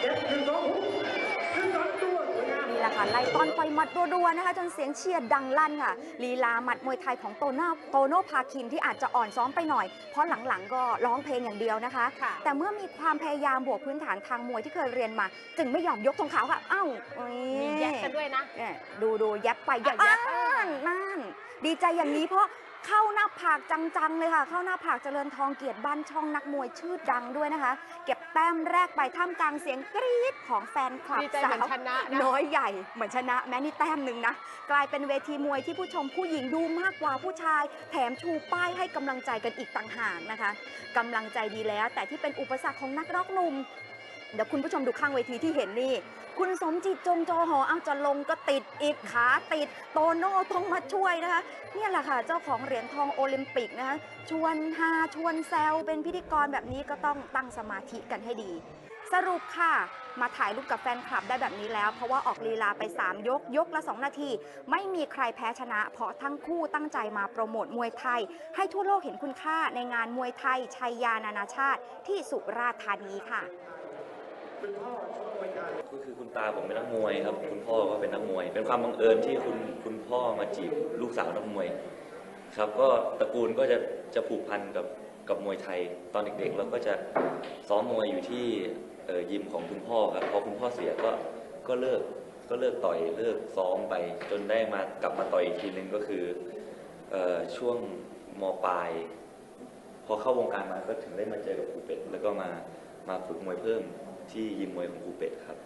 เจ็ดหนึ่งสองหกขึ้นสองตัวสวยงามนี่แหละค่ะไล่ต้อนต่อยหมัดรัวๆนะคะ จนเสียงเชียร์ดังลั่นค่ะลีลาหมัดมวยไทยของโตโน่โตโน่พาคินที่อาจจะอ่อนซ้อมไปหน่อย เพราะหลังๆ ก็ร้องเพลงอย่างเดียวนะคะค่ะแต่เมื่อมีความพยายามบวกพื้นฐานทางมวยที่เคยเรียนมา จึงไม่ยอมยกธงขาวค่ะอ้าวอุ๊ยมีแยกกันด้วยนะเนี่ยดูดูยับไปยับอะนั่นนั่นดีใจอย่างนี้เพราะ เข้าหน้าผากจังๆเลยค่ะ เข้าหน้าผากเจริญทองเกียรติบ้านช่องนักมวยชื่อดังด้วยนะคะ เก็บแต้มแรกไปท่ามกลางเสียงกรี๊ดของแฟนคลับดีใจสาเหมือนวชนะนะ น้อยใหญ่เหมือนชนะ แม้นี่แต้มหนึ่งนะ กลายเป็นเวทีมวยที่ผู้ชมผู้หญิงดูมากกว่าผู้ชาย แถมชูป้ายให้กำลังใจกันอีกต่างหากนะคะกำลังใจดีแล้ว แต่ที่เป็นอุปสรรคของนักร็อกหนุ่ม เดี๋ยวคุณผู้ชมดูข้างเวทีที่เห็นนี่ คุณสมจิตจงจอหอเอาจะลงก็ติดอีกขาติดโตโน่ต้องมาช่วยนะคะ เนี่ยแหละค่ะ เจ้าของเหรียญทองโอลิมปิกนะคะ ชวนฮาชวนแซวเป็นพิธีกรแบบนี้ก็ต้องตั้งสมาธิกันให้ดี สรุปค่ะ มาถ่ายรูปกับแฟนคลับได้แบบนี้แล้ว เพราะว่าออกลีลาไป 3 ยกยกละ 2 นาที ไม่มีใครแพ้ชนะ เพราะทั้งคู่ตั้งใจมาโปรโมทมวยไทย ให้ทั่วโลกเห็นคุณค่าในงานมวยไทยชัยยานานาชาติที่สุราษฎร์ธานีค่ะ ก็คือคุณตาผมเป็นนักมวยครับ คุณพ่อก็เป็นนักมวย เป็นความบังเอิญที่คุณคุณพ่อมาจีบลูกสาวนักมวย ครับ ก็ตระกูลก็จะจะผูกพันกับกับมวยไทย ตอนเด็กๆเราก็จะซ้อมมวยอยู่ที่เออยิมของคุณพ่อครับพอคุณพ่อเสียก็ก็เลิกก็เลิกต่อยเลิกซ้อมไป จนได้มากลับมาต่อยอีกทีนึงก็คือเออช่วงมปลายพอเข้าวงการมาก็ถึงได้มาเจอกับครูเป็ดแล้วก็มา มาฝึกมวยเพิ่มที่ยิมมวยของครูเป็ดครับ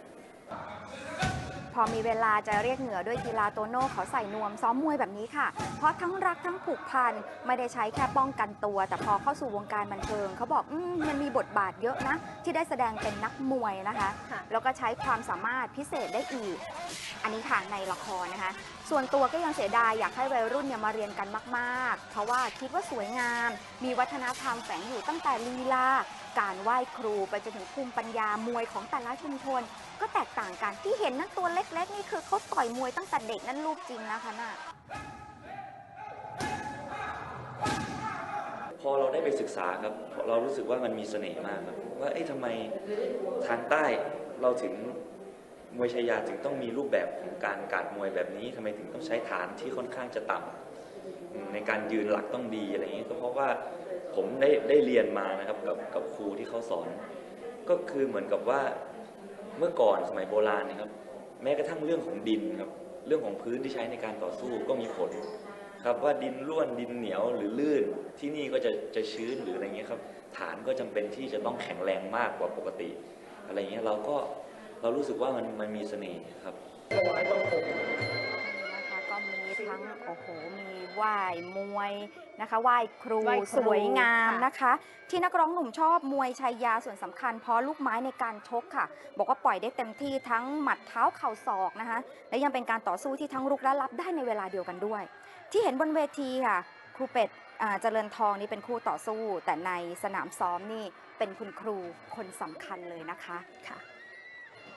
พอมีเวลาจะเรียกเหนือด้วยกีฬาโตโน่ขอใส่นวมซ้อมมวยแบบนี้ค่ะ เพราะทั้งรักทั้งผูกพันไม่ได้ใช้แค่ป้องกันตัว แต่พอเข้าสู่วงการบันเทิงเขาบอกอมมันมีบทบาทเยอะนะ ที่ได้แสดงเป็นนักมวยนะคะคะแล้วก็ใช้ความสามารถพิเศษได้อีก อันนี้ค่ะในละครนะคะส่วนตัวก็ยังเสียดายอยากให้วัยรุ่นเนี่ยมาเรียนกันมาก ๆ เพราะว่าคิดว่าสวยงาม มีวัฒนธรรมแฝงอยู่ตั้งแต่ลีลา การไหว้ครูไปจนถึงภูมิปัญญามวยของแต่ละชุมชน ก็แตกต่างกันที่เห็นนั่นตัวเล็ก ๆ นี่คือเขาต่อยมวยตั้งแต่เด็กนั่นลูกจริงนะคะน่ะพอเราได้ไปศึกษาครับเรารู้สึกว่ามันมีเสน่ห์มากครับว่าเอ๊ะทำไมทางใต้เราถึง มวยชายาถึงต้องมีรูปแบบของการการมวยแบบนี้ทำไมถึงต้องใช้ฐานที่ค่อนข้างจะต่ำในการยืนหลักต้องดีอะไรอย่างนี้ก็เพราะว่าผมได้ได้เรียนมานะครับกับกับครูที่เขาสอน ก็คือเหมือนกับว่าเมื่อก่อนสมัยโบราณนะครับ แม้กระทั่งเรื่องของดินครับเรื่องของพื้นที่ใช้ในการต่อสู้ก็มีผลครับว่าดินร่วนดินเหนียวหรือลื่นที่นี่ก็จะจะชื้นหรืออะไรเงี้ยครับฐานก็จำเป็นที่จะต้องแข็งแรงมากกว่าปกติ อะไรเงี้ยเราก็ เรารู้สึกว่ามันมันมีเสน่ห์ครับนะคะก็มีทั้งโอ้โหมีไหว้มวยนะคะไหว้ครูไหว้ครูสวยงามค่ะ นะคะ ที่นักร้องหนุ่มชอบมวยชัยยาส่วนสำคัญเพราะลูกไม้ในการชกค่ะ บอกว่าปล่อยได้เต็มที่ทั้งหมัดเท้าเข่าศอกนะคะและยังเป็นการต่อสู้ที่ทั้งรุกและรับได้ในเวลาเดียวกันด้วย ที่เห็นบนเวทีค่ะ ครูเป็ดอ่าเจริญทองนี่เป็นคู่ต่อสู้ แต่ในสนามซ้อมนี่เป็นคุณครูคนสำคัญเลยนะคะค่ะ